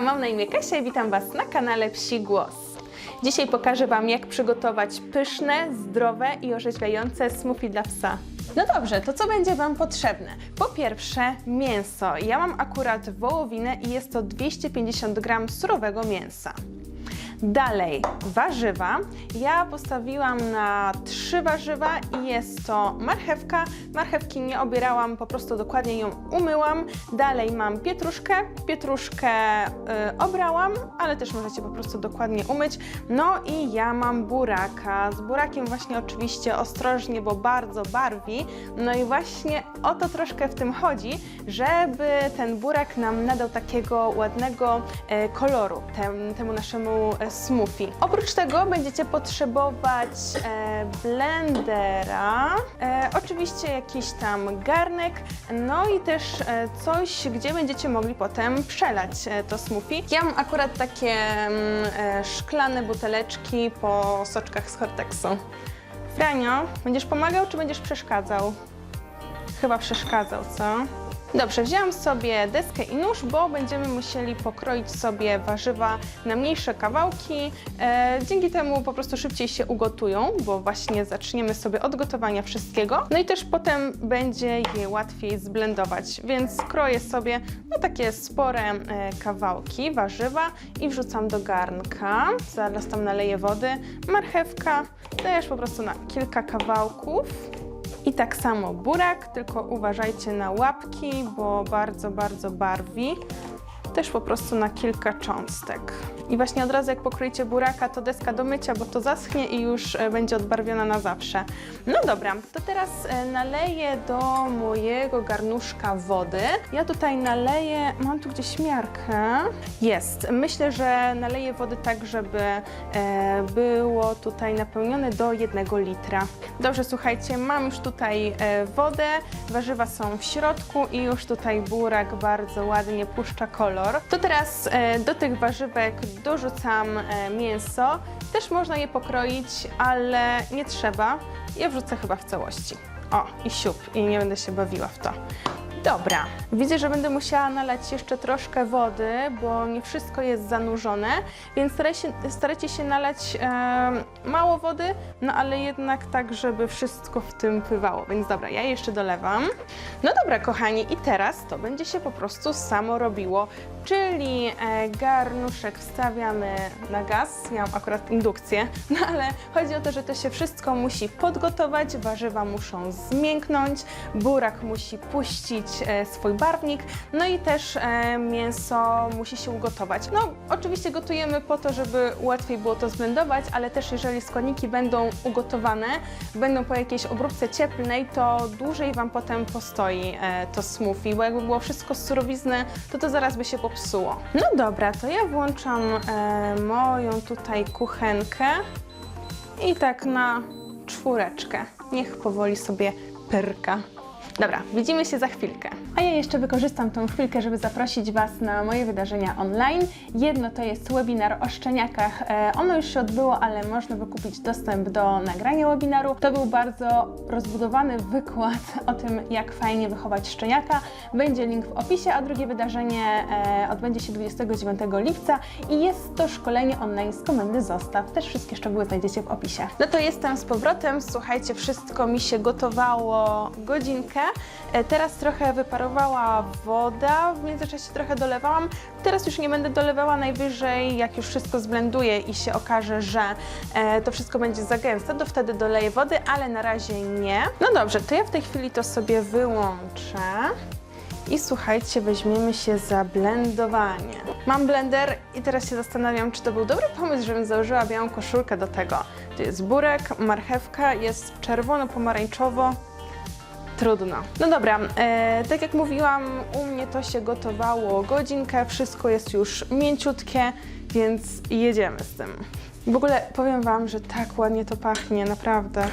Mam na imię Kasia i witam Was na kanale Psi Głos. Dzisiaj pokażę Wam, jak przygotować pyszne, zdrowe i orzeźwiające smoothie dla psa. No dobrze, to co będzie Wam potrzebne? Po pierwsze mięso. Ja mam akurat wołowinę i jest to 250 g surowego mięsa. Dalej, warzywa. Ja postawiłam na trzy warzywa i jest to marchewka. Marchewki nie obierałam, po prostu dokładnie ją umyłam. Dalej mam pietruszkę. Pietruszkę y, obrałam, ale też możecie po prostu dokładnie umyć. No i ja mam buraka. Z burakiem właśnie oczywiście ostrożnie, bo bardzo barwi. No i właśnie o to troszkę w tym chodzi, żeby ten burak nam nadał takiego ładnego e, koloru tem, temu naszemu e, smoothie. Oprócz tego będziecie potrzebować e, blendera, e, oczywiście jakiś tam garnek, no i też e, coś, gdzie będziecie mogli potem przelać e, to smoothie. Ja mam akurat takie mm, e, szklane buteleczki po soczkach z Hortexu. Franio, będziesz pomagał czy będziesz przeszkadzał? Chyba przeszkadzał, co? Dobrze, wzięłam sobie deskę i nóż, bo będziemy musieli pokroić sobie warzywa na mniejsze kawałki. E, dzięki temu po prostu szybciej się ugotują, bo właśnie zaczniemy sobie od gotowania wszystkiego. No i też potem będzie je łatwiej zblendować, więc kroję sobie no, takie spore e, kawałki warzywa i wrzucam do garnka. Zaraz tam naleję wody. Marchewka też po prostu na kilka kawałków. I tak samo burak, tylko uważajcie na łapki, bo bardzo, bardzo barwi. Też po prostu na kilka cząstek. I właśnie od razu jak pokroicie buraka, to deska do mycia, bo to zaschnie i już e, będzie odbarwiona na zawsze. No dobra, to teraz e, naleję do mojego garnuszka wody. Ja tutaj naleję, mam tu gdzieś miarkę. Jest. Myślę, że naleję wody tak, żeby e, było tutaj napełnione do jednego litra. Dobrze, słuchajcie, mam już tutaj wodę, warzywa są w środku i już tutaj burak bardzo ładnie puszcza kolor. To teraz do tych warzywek dorzucam e, mięso. Też można je pokroić, ale nie trzeba. Ja wrzucę chyba w całości. O, i siup, i nie będę się bawiła w to. Dobra, widzę, że będę musiała nalać jeszcze troszkę wody, bo nie wszystko jest zanurzone, więc starajcie, starajcie się nalać e, mało wody, no ale jednak tak, żeby wszystko w tym pływało. Więc dobra, ja jeszcze dolewam. No dobra, kochani, i teraz to będzie się po prostu samo robiło, czyli e, garnuszek wstawiamy na gaz. Ja mam akurat indukcję, no ale chodzi o to, że to się wszystko musi podgotować, warzywa muszą zmięknąć, burak musi puścić swój barwnik, no i też e, mięso musi się ugotować. No, oczywiście gotujemy po to, żeby łatwiej było to zblendować, ale też jeżeli składniki będą ugotowane, będą po jakiejś obróbce cieplnej, to dłużej Wam potem postoi e, to smoothie, bo jakby było wszystko z surowizny, to to zaraz by się popsuło. No dobra, to ja włączam e, moją tutaj kuchenkę i tak na czwóreczkę. Niech powoli sobie pyrka. Dobra, widzimy się za chwilkę. A ja jeszcze wykorzystam tą chwilkę, żeby zaprosić Was na moje wydarzenia online. Jedno to jest webinar o szczeniakach. E, ono już się odbyło, ale można wykupić dostęp do nagrania webinaru. To był bardzo rozbudowany wykład o tym, jak fajnie wychować szczeniaka. Będzie link w opisie, a drugie wydarzenie e, odbędzie się 29 lipca i jest to szkolenie online z komendy Zostaw. Też wszystkie szczegóły znajdziecie w opisie. No to jestem z powrotem. Słuchajcie, wszystko mi się gotowało godzinkę. E, Teraz trochę wyparowała woda, w międzyczasie trochę dolewałam. Teraz już nie będę dolewała najwyżej, jak już wszystko zblenduję i się okaże, że e, to wszystko będzie za gęste, to wtedy doleję wody, ale na razie nie. No dobrze, to ja w tej chwili to sobie wyłączę. I słuchajcie, weźmiemy się za blendowanie. Mam blender i teraz się zastanawiam, czy to był dobry pomysł, żebym założyła białą koszulkę do tego. Tu jest burek, marchewka, jest czerwono-pomarańczowo. Trudno. No dobra, e, tak jak mówiłam, u mnie to się gotowało godzinkę, wszystko jest już mięciutkie, więc jedziemy z tym. W ogóle powiem Wam, że tak ładnie to pachnie, naprawdę.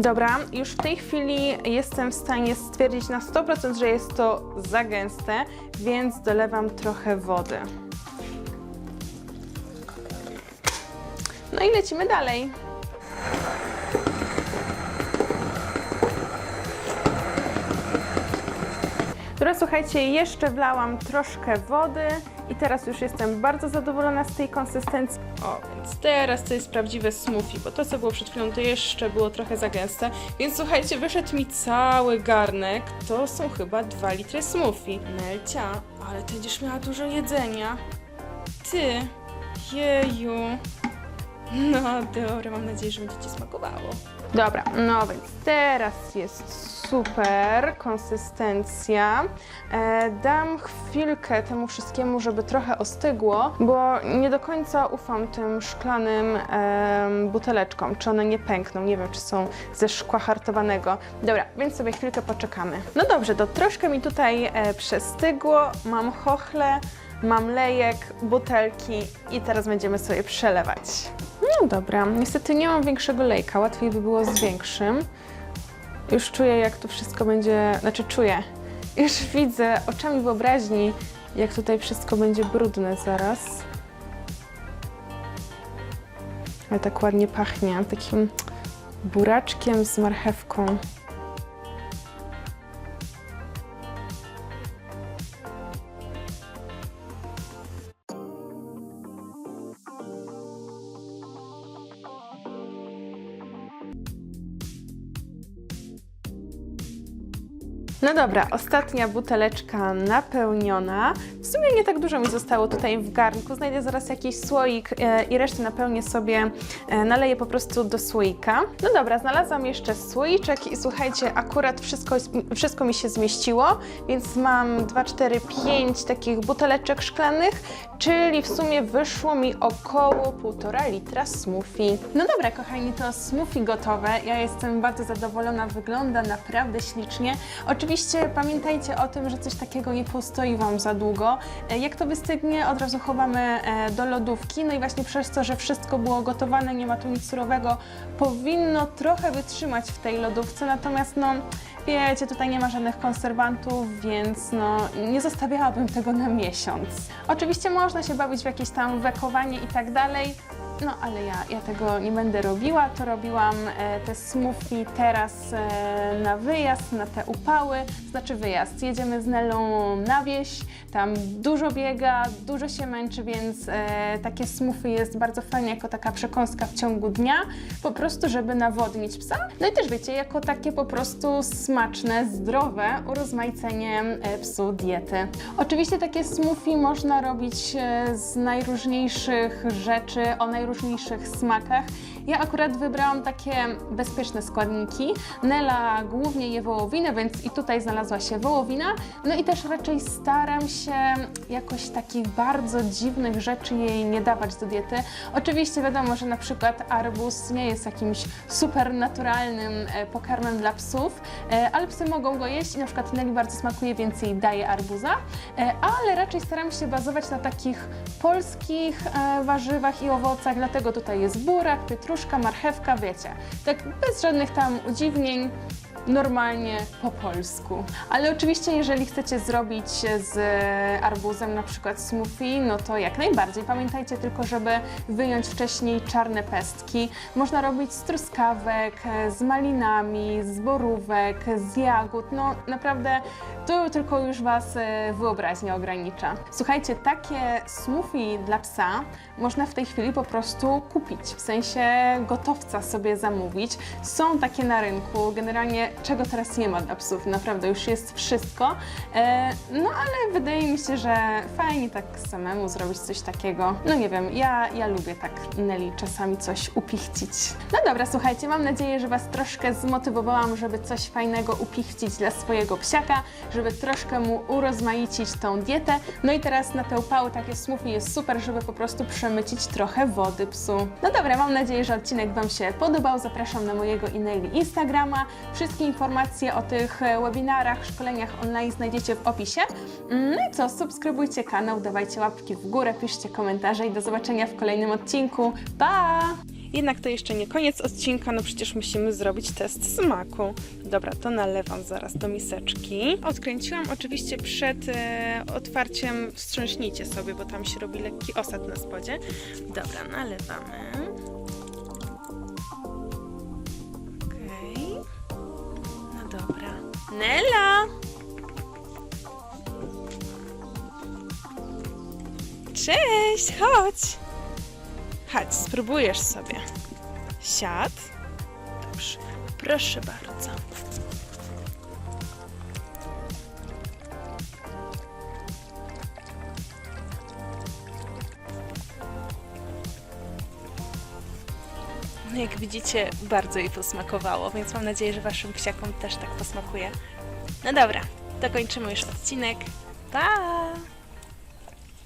Dobra, już w tej chwili jestem w stanie stwierdzić na 100%, że jest to za gęste, więc dolewam trochę wody. No i lecimy dalej. Dobra, słuchajcie, jeszcze wlałam troszkę wody i teraz już jestem bardzo zadowolona z tej konsystencji. O, więc teraz to jest prawdziwe smoothie, bo to, co było przed chwilą, to jeszcze było trochę za gęste. Więc słuchajcie, wyszedł mi cały garnek. To są chyba 2 litry smoothie. Nelcia, ale ty będziesz miała dużo jedzenia. Ty, jeju. No dobra, mam nadzieję, że będzie Ci smakowało. Dobra, no więc teraz jest super konsystencja. E, dam chwilkę temu wszystkiemu, żeby trochę ostygło, bo nie do końca ufam tym szklanym em, buteleczkom, czy one nie pękną. Nie wiem, czy są ze szkła hartowanego. Dobra, więc sobie chwilkę poczekamy. No dobrze, to troszkę mi tutaj e, przestygło. Mam chochle, mam lejek, butelki i teraz będziemy sobie przelewać. No dobra, niestety nie mam większego lejka, łatwiej by było z większym. Już czuję, jak to wszystko będzie, znaczy czuję, już widzę oczami wyobraźni, jak tutaj wszystko będzie brudne zaraz. Ale tak ładnie pachnie, takim buraczkiem z marchewką. No dobra, ostatnia buteleczka napełniona. W sumie nie tak dużo mi zostało tutaj w garnku. Znajdę zaraz jakiś słoik e, i resztę napełnię sobie, e, naleję po prostu do słoika. No dobra, znalazłam jeszcze słoiczek i słuchajcie, akurat wszystko, wszystko mi się zmieściło, więc mam 2, 4, 5 takich buteleczek szklanych, czyli w sumie wyszło mi około 1,5 litra smoothie. No dobra, kochani, to smoothie gotowe. Ja jestem bardzo zadowolona, wygląda naprawdę ślicznie. Oczywiście pamiętajcie o tym, że coś takiego nie postoi Wam za długo. E, Jak to wystygnie, od razu chowamy e, do lodówki. No i właśnie przez to, że wszystko było gotowane, nie ma tu nic surowego, powinno trochę wytrzymać w tej lodówce. Natomiast no, wiecie, tutaj nie ma żadnych konserwantów, więc no, nie zostawiałabym tego na miesiąc. Oczywiście można się bawić w jakieś tam wekowanie i tak dalej. No, ale ja, ja tego nie będę robiła. To robiłam e, te smoothie teraz e, na wyjazd, na te upały. Znaczy wyjazd. Jedziemy z Nelą na wieś, tam dużo biega, dużo się męczy, więc e, takie smoothie jest bardzo fajne jako taka przekąska w ciągu dnia, po prostu, żeby nawodnić psa. No i też wiecie, jako takie po prostu smaczne, zdrowe urozmaicenie psu diety. Oczywiście takie smoothie można robić z najróżniejszych rzeczy, o najróżniejszych smakach. Ja akurat wybrałam takie bezpieczne składniki. Nela głównie je wołowinę, więc i tutaj znalazła się wołowina. No i też raczej staram się jakoś takich bardzo dziwnych rzeczy jej nie dawać do diety. Oczywiście wiadomo, że na przykład arbuz nie jest jakimś super naturalnym e, pokarmem dla psów, e, ale psy mogą go jeść i na przykład Neli bardzo smakuje, więc jej daje arbuza, e, ale raczej staram się bazować na takich polskich warzywach i owocach, dlatego tutaj jest burak, pietruszka, marchewka, wiecie, tak bez żadnych tam udziwnień, normalnie po polsku. Ale oczywiście, jeżeli chcecie zrobić z arbuzem na przykład smoothie, no to jak najbardziej. Pamiętajcie tylko, żeby wyjąć wcześniej czarne pestki. Można robić z truskawek, z malinami, z borówek, z jagód. No naprawdę to tylko już Was e, wyobraźnia ogranicza. Słuchajcie, takie smoothie dla psa można w tej chwili po prostu kupić, w sensie gotowca sobie zamówić. Są takie na rynku, generalnie czego teraz nie ma dla psów, naprawdę już jest wszystko. E, no ale wydaje mi się, że fajnie tak samemu zrobić coś takiego. No nie wiem, ja, ja lubię tak Nelly czasami coś upichcić. No dobra, słuchajcie, mam nadzieję, że Was troszkę zmotywowałam, żeby coś fajnego upichcić dla swojego psiaka, żeby troszkę mu urozmaicić tą dietę. No i teraz na te upały takie smoothie jest super, żeby po prostu przemycić trochę wody psu. No dobra, mam nadzieję, że odcinek Wam się podobał. Zapraszam na mojego e-mail Instagrama. Wszystkie informacje o tych e, webinarach, szkoleniach online znajdziecie w opisie. Mm, No i co, subskrybujcie kanał, dawajcie łapki w górę, piszcie komentarze i do zobaczenia w kolejnym odcinku. Pa! Jednak to jeszcze nie koniec odcinka, no przecież musimy zrobić test smaku. Dobra, to nalewam zaraz do miseczki. Odkręciłam oczywiście przed e, otwarciem, wstrząśnijcie sobie, bo tam się robi lekki osad na spodzie. Dobra, nalewamy. Okej. No dobra. Nela! Cześć, chodź! Chodź, spróbujesz sobie. Siad. Dobrze, proszę bardzo. No jak widzicie, bardzo jej posmakowało, więc mam nadzieję, że waszym psiakom też tak posmakuje. No dobra, dokończymy już odcinek. Pa!